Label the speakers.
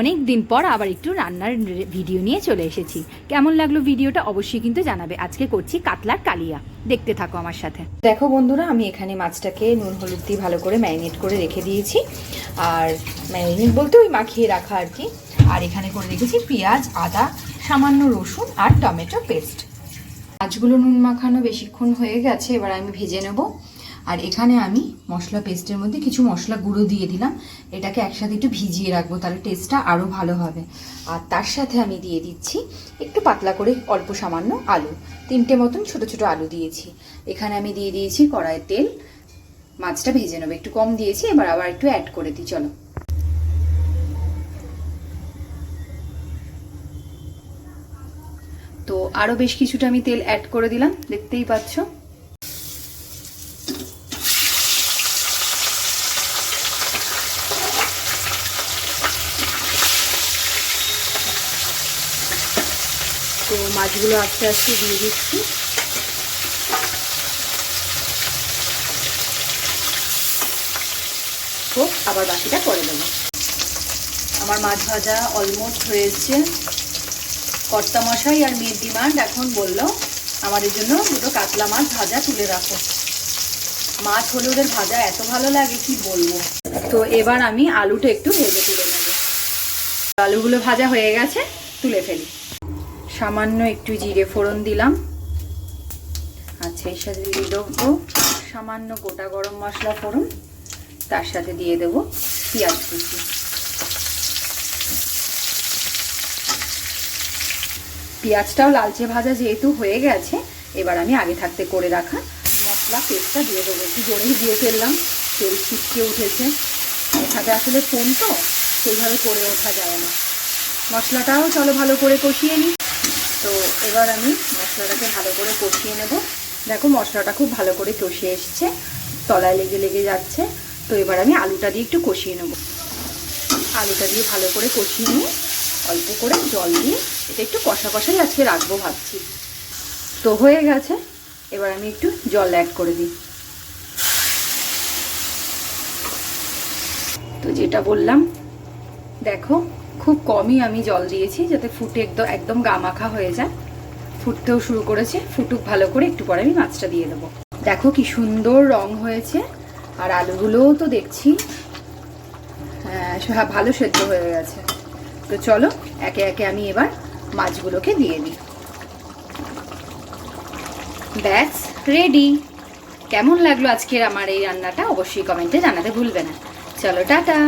Speaker 1: অনেক দিন পর আবার একটু রান্নার ভিডিও নিয়ে চলে এসেছি। কেমন লাগল ভিডিওটা অবশ্যই কিন্তু জানাবে। আজকে করছি কাতলার কালিয়া। দেখতে থাকো আমার সাথে। দেখো বন্ধুরা, আমি এখানে মাছটাকে নুন, হলুদ দিয়ে ভালো করে ম্যারিনেট করে রেখে দিয়েছি। আর ম্যারিনেট বলতে ওই মাখিয়ে রাখা আর কি। আর এখানে করে রেখেছি পেঁয়াজ, আদা, সামান্য রসুন আর টমেটো পেস্ট। মাছগুলো নুন মাখানো বেশিক্ষণ হয়ে গেছে, এবার আমি ভেজে নেব। আর এখানে আমি মশলা পেস্টের মধ্যে কিছু মশলা গুঁড়ো দিয়ে দিলাম। এটাকে একসাথে একটু ভিজিয়ে রাখব, তাহলে টেস্টটা আরও ভালো হবে। আর তার সাথে আমি দিয়ে দিচ্ছি একটু পাতলা করে অল্প সামান্য আলু। তিনটে মতন ছোট ছোট আলু দিয়েছি। এখানে আমি দিয়ে দিয়েছি কড়াইয়ের তেল। মাছটা ভেজে নেব। একটু কম দিয়েছি, এবার আবার একটু অ্যাড করে দিই। চলো। তো আরও বেশ কিছুটা আমি তেল অ্যাড করে দিলাম। দেখতেই পাচ্ছ? তো মাছগুলো আস্তে আস্তে দিয়ে দিচ্ছি। হোক, আবার বাকিটা করে দেবো। আমার মাছ ভাজা অলমোস্ট হয়েছে। কর্তা মশাই আর মেয়ের ডিমান্ড এখন বলল, আমাদের জন্য দুটো কাতলা মাছ ভাজা তুলে রাখো। মাছ হলে ওদের ভাজা এত ভালো লাগে, কি বলব? তো এবার আমি আলুটা একটু ভেজে তুলে নেব। আলুগুলো ভাজা হয়ে গেছে, তুলে ফেলি। সামান্য একটু জিরে ফোড়ন দিলাম। আচ্ছা এর সাথে দিয়ে দেবো সামান্য গোটা গরম মশলা ফোড়ন। তার সাথে দিয়ে দেবো পেঁয়াজ কুচি। পেঁয়াজটাও লালচে ভাজা যেহেতু হয়ে গেছে, এবার আমি আগে থাকতে করে রাখা মশলা পেস্টটা দিয়ে দেবো। একটু জোরেই দিয়ে ফেললাম, তেল ছিটকে উঠেছে। এখানে আসলে ফোন তো, সেইভাবে করে ওঠা যায় না। মশলাটাও চলো ভালো করে কষিয়ে নিই। তো এবার আমি মশলাটাকে ভালো করে কষিয়ে নেব। দেখো মশলাটা খুব ভালো করে কষিয়ে এসছে, তলায় লেগে লেগে যাচ্ছে। তো এবার আমি আলুটা দিয়ে একটু কষিয়ে নেব। আলুটা দিয়ে ভালো করে কষিয়ে নিয়ে অল্প করে জল দিয়ে এটা একটু কষা কষাই আজকে রাখব ভাবছি। তো হয়ে গেছে, এবার আমি একটু জল অ্যাড করে দিই। তো যেটা বললাম, দেখো খুব কমই আমি জল দিয়েছি যাতে ফুটে একদম একদম গামাখা হয়ে যায়। ফুটতেও শুরু করেছে, ফুটুক ভালো করে, একটু পরে আমি মাছটা দিয়ে দেবো। দেখো কি সুন্দর রং হয়েছে, আর আলুগুলোও তো দেখছি। হ্যাঁ সব ভালো সেদ্ধ হয়ে গেছে। তো চলো, একে একে আমি এবার মাছগুলোকে দিয়ে দিই। ব্যাস রেডি কেমন লাগল আজকের আমার এই রান্নাটা, অবশ্যই কমেন্টে জানাতে ভুলবে না। চলো, টাটা!